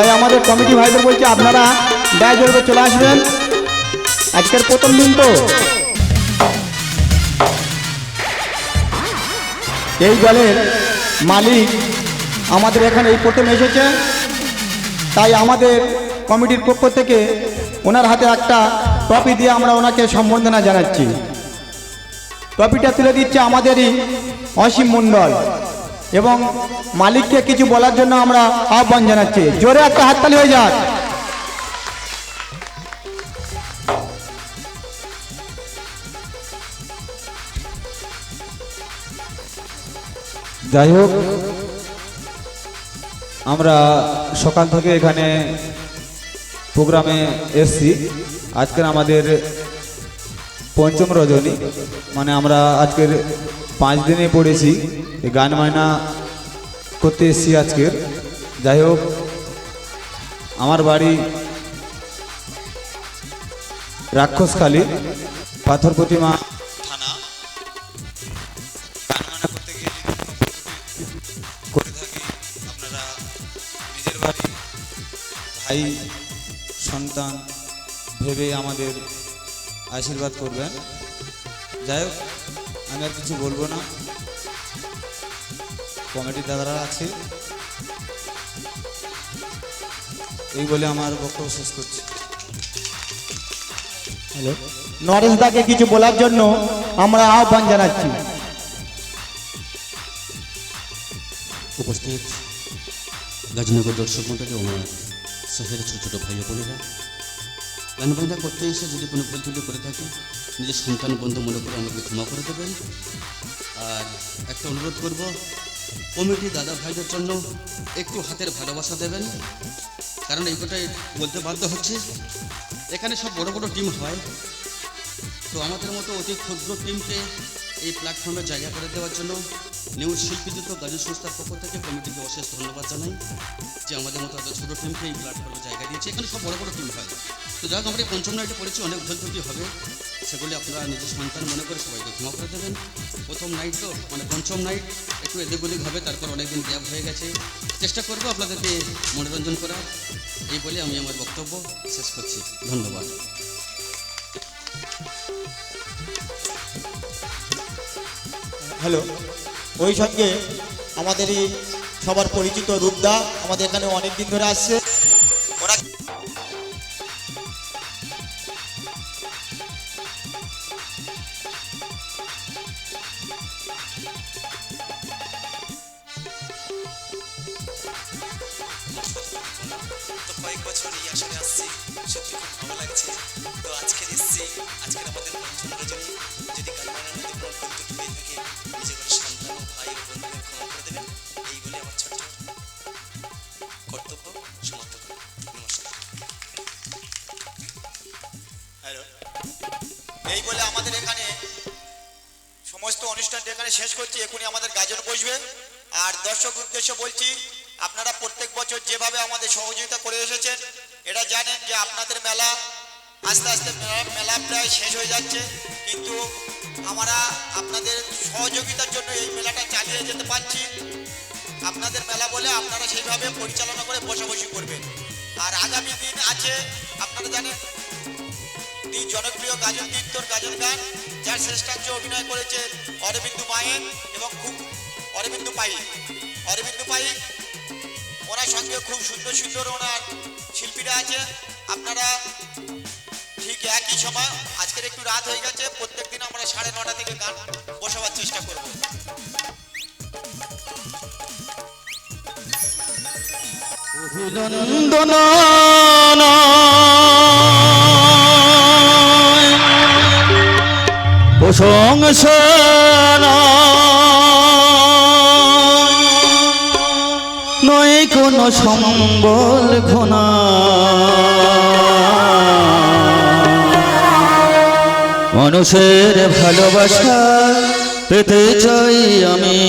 তাই আমাদের কমিটি ভাইদের বলছি আপনারা ব্যয় জড়বে চলে আসবেন। আজকের প্রথম দিন তো। এই দলের মালিক আমাদের এখানে এই প্রথম এসেছে। তাই আমাদের কমিটির পক্ষ থেকে ওনার হাতে একটা ট্রফি দিয়ে আমরা ওনাকে সম্বর্ধনা জানাচ্ছি। ট্রফিটা তুলে দিচ্ছে আমাদেরই অসীম মণ্ডল। এবং মালিককে কিছু বলার জন্য আমরা আহ্বান জানাচ্ছি। জোরে একটা হাততালি হয়ে যাক। যাই হোক, আমরা সকাল থেকে এখানে প্রোগ্রামে এসছি। আজকের আমাদের পঞ্চম রজনী মানে আমরা আজকের পাঁচ দিনে পড়েছি। এই গান মায়না করতে এসছি আজকের যাই হোক, আমার বাড়ি রাক্ষসখালী, পাথর প্রতিমা থানা। ভাই, সন্তান ভেবে আমাদের আশীর্বাদ করবেন। যাই হোক আমি আর কিছু বলব না। কমেডি দাদারা আছে। এই বলে আমার বক্তব্য শেষ করছি। হ্যালো। নরেশ দাকে কিছু বলার জন্য আমরা আহ্বান জানাচ্ছি। উপস্থিত গাজীনগর দর্শক মন্ডলী আমার শহরের ছোটো ছোটো ভাই বোনেরা। গান বাজনা করতে এসে যদি কোনো ভুল করে থাকি নিজের সন্তান বন্ধু মনে করে আমাকে ক্ষমা করে দেবেন। আর একটা অনুরোধ করব, কমিটি দাদা ভাইদের জন্য একটু হাতের ভালোবাসা দেবেন। কারণ এই কথাই বলতে বাধ্য হচ্ছে। এখানে সব বড় বড় টিম হয়। তো আমাদের মতো অতি ক্ষুদ্র টিমকে এই প্ল্যাটফর্মে জায়গা করে দেওয়ার জন্য নিউজ শিল্পীযুক্ত গাজন সংস্থার পক্ষ থেকে কমিটিকে অশেষ ধন্যবাদ জানাই যে আমাদের মতো এত ছোটো টিমকে এই প্ল্যাটফর্মে জায়গা দিয়েছে। এখানে সব বড় বড় টিম হয়। তো যাক আমরা পঞ্চম নাইটে পড়েছি, অনেক ভুল ত্রুটি হবে। সেগুলি আপনারা নিজের সন্তান মনে করে সবাইকে ক্ষমা করে দেবেন। প্রথম নাইট তো মানে পঞ্চম নাইট একটু এদিক হবে, তারপর অনেকদিন গ্যাপ হয়ে গেছে। চেষ্টা করব আপনাদেরকে মনোরঞ্জন করার। এই বলে আমি আমার বক্তব্য শেষ করছি। ধন্যবাদ। হ্যালো ওই সঙ্গে আমাদেরই সবার পরিচিত রূপদা, আমাদের এখানে অনেক দিন ধরে আসছে। ভালো লাগছে তো আজকের এসছি আজকের আমাদের পঞ্চম রজনী যদি গানবানের মধ্যে কোনো ত্রুটি থাকে নিজে সন্তান ও ভাই ও বন্ধুদের ক্ষমা করে দেবেন এই বলে আমার ছোট্ট কর্তব্য সমাপ্ত করি নমস্কার হ্যালো এই বলে আমাদের এখানে সমস্ত অনুষ্ঠানটা এখানে শেষ করছি। এখনই আমাদের গাজন বসবে। আর দর্শক উদ্দেশ্য বলছি, আপনারা প্রত্যেক বছর যেভাবে আমাদের সহযোগিতা করে এসেছেন এটা জানেন যে আপনাদের মেলা আস্তে আস্তে মেলা প্রায় শেষ হয়ে যাচ্ছে। কিন্তু আমরা আপনাদের সহযোগিতার জন্য এই মেলাটা চালিয়ে যেতে পারছি। আপনাদের মেলা বলে আপনারা সেইভাবে পরিচালনা করে বসাবসি করবেন। আর আগামী দিন আছে, আপনারা জানেন তিনি জনপ্রিয় গাজন কীর্তন, গাজন গান, যার শ্রেষ্ঠাংশ অভিনয় করেছে অরবিন্দু মায়েন এবং খুব অরবিন্দু পাই অরবিন্দু পাই ওনার সঙ্গে খুব সুন্দর সুন্দর ওনার শিল্পীরা আছে। আপনারা ঠিক একই সময়, আজকের একটু রাত হয়ে গেছে, প্রত্যেকদিন আমরা সাড়ে নটা থেকে গান বসাবার চেষ্টা করব। সম্বল ঘনা। মানুষের ভালোবাসা পেতে চাই আমি।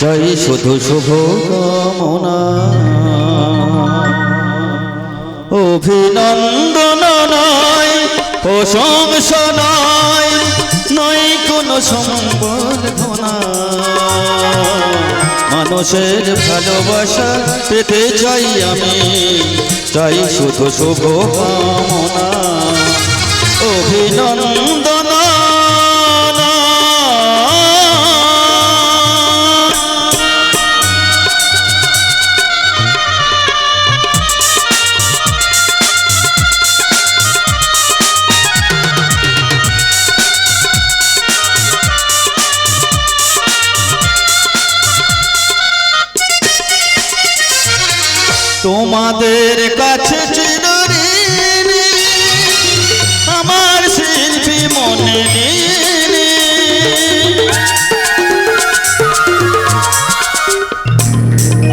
চাই শুধু শুভ কামনা। অভিনন্দন নয় প্রশংসা নয় নয় কোনো সম্বল ঘনা। মানুষের ভালোবাসা পেতে চাই আমি। চাই শুধু শুভ কামনা। অভিনন্দন তোমাদের কাছে আমার শিল্পী মনে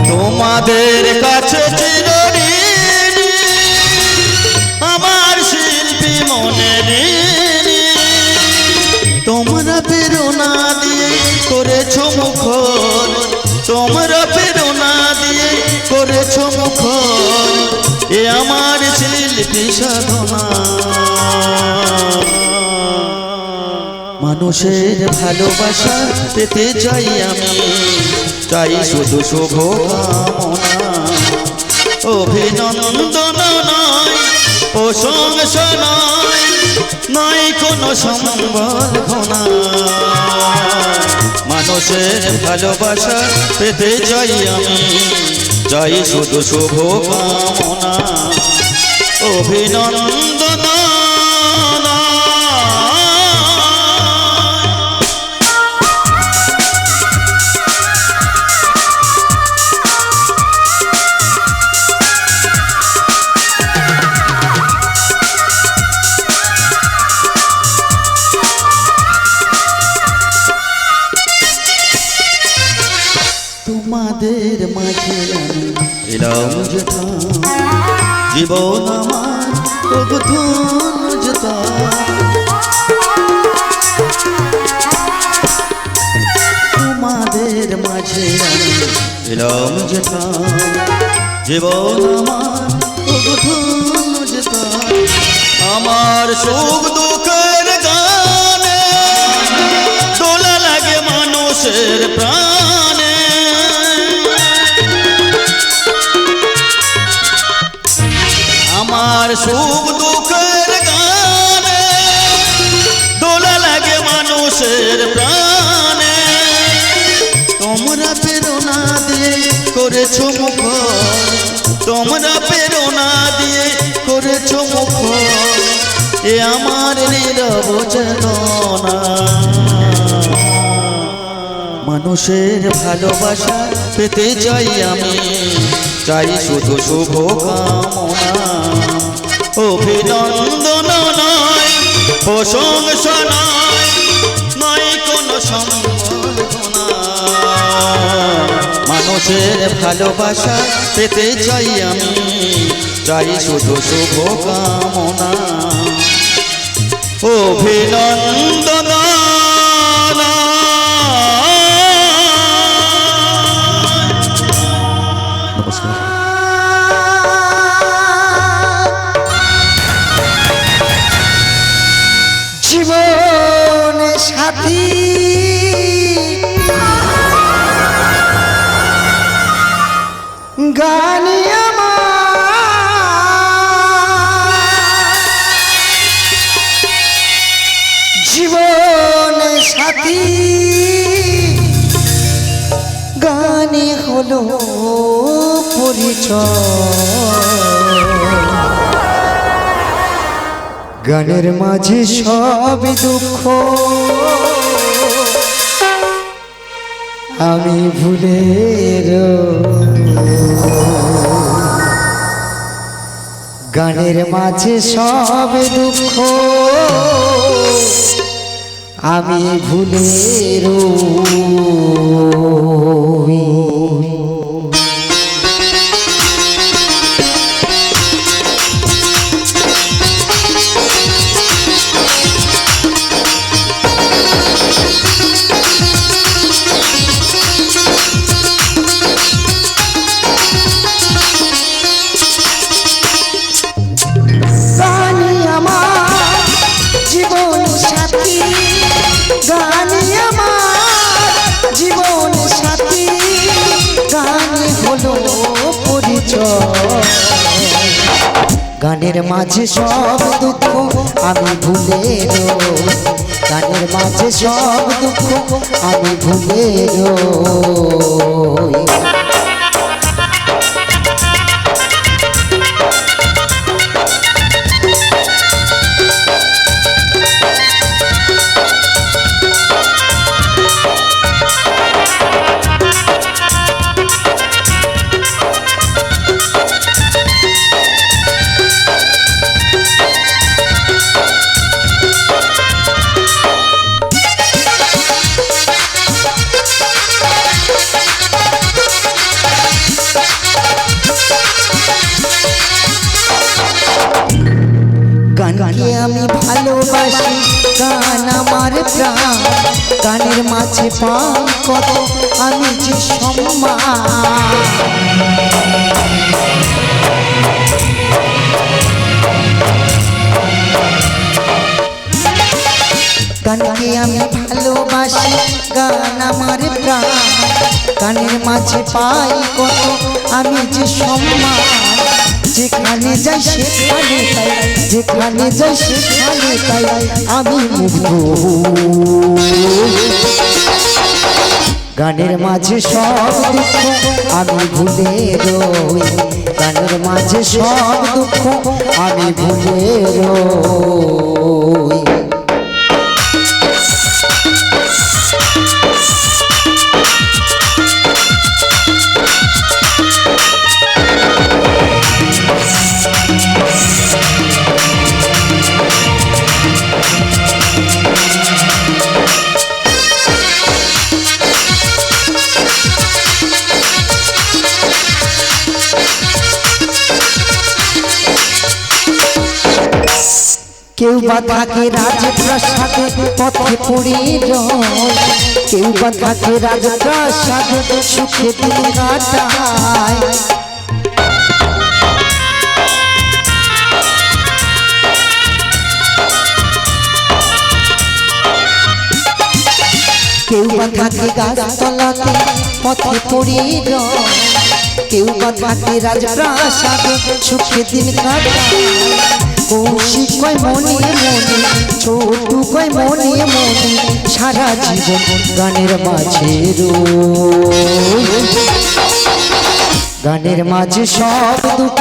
তোমাদের কাছে আমার শিল্পী মনে তোমরা প্রেরণা দিয়ে করেছ মুখর, তোমরা মানুষের ভালোবাসা পেতে চাই আমি, চাই শুধু শুভ অভিনন্দন নয় কোনো সম্বর্ধনা। মানুষের ভালোবাসা পেতে চাই আমি, চাই শুধু শুভ কামনা অভিনন্দন তোমাদের মাঝে আমি এলাম যেথা জীবন তোমাদের মাঝে এলাম যেথা জীবন আমার সুখ দুঃখের গানে দোলা লাগে মানুষের প্রাণে। আমার সুখ দুঃখের গানে, দোলা লাগে মানুষের প্রাণে। তোমরা প্রেরণা দিয়ে করেছ মুখ, তোমরা প্রেরণা দিয়ে করেছ মুখ। এ আমার নীরব চেতনা। মানুষের ভালোবাসা পেতে চাই আমি, চাই শুধু শুভ কামনা। প্রশংসা মানুষের ভালোবাসা পেতে চাই আমি চাই শুধু শুভ কামনা অভিনন্দন। নমস্কার। গানি জীবন সাথী গানে হলো পরিচয়। গানের মাঝে সব দুঃখ আমি ভুলে গানের মাঝে সব দুঃখ আমি ভুলে রই। গানের মাঝে সব দুঃখ আমি ভুলে গানের মাঝে সব দুঃখ আমি ভুলে রই পাই কত? আমি যে সম্মান। গানকে আমি ভালোবাসি, গান আমার প্রাণ। গানের মাঝে পাই কত? আমি যে সম্মান। যেখানে যাই সেখানে তাই, যেখানে যাই সেখানে তাই, আমি গানের মাঝে সব দুঃখ আমি ভুলে রই। গানের মাঝে সব দুঃখ আমি ভুলে রই। কেউ বা থাকে রাজপ্রাসাদে পথে পড়ে কেউ বা থাকে রাজপ্রাসাদে সুখে দিন কাটায়। কেউ বা থাকে গাছতলাতে পথে পড়ে কেউ বা থাকে রাজপ্রাসাদে সুখে দিন কাটায়। কৌশিক কয় মনে মনে, ছোটু কয় মনে মনে, সারা জীবন গানের মাঝে গানের মাঝে সব দুঃখ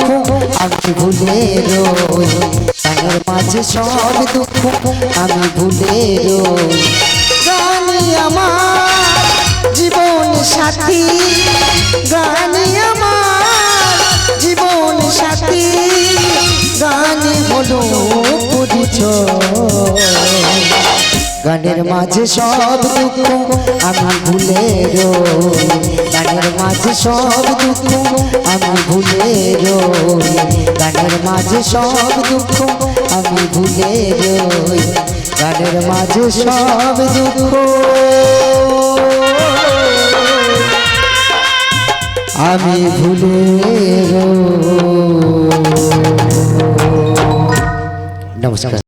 আমি ভুলে রই। গানের মাঝে সব দুঃখ আমি ভুলে রই। গানি আমার জীবন সাথী, গানি আমার গানের মাঝে সব দুঃখ আমি ভুলে গানের মাঝে সব দুঃখ আমি ভুলে গানের মাঝে সব দুঃখ আমি ভুলে গানের মাঝে সব দুঃখ। আমি ভুলে রই নমস্কার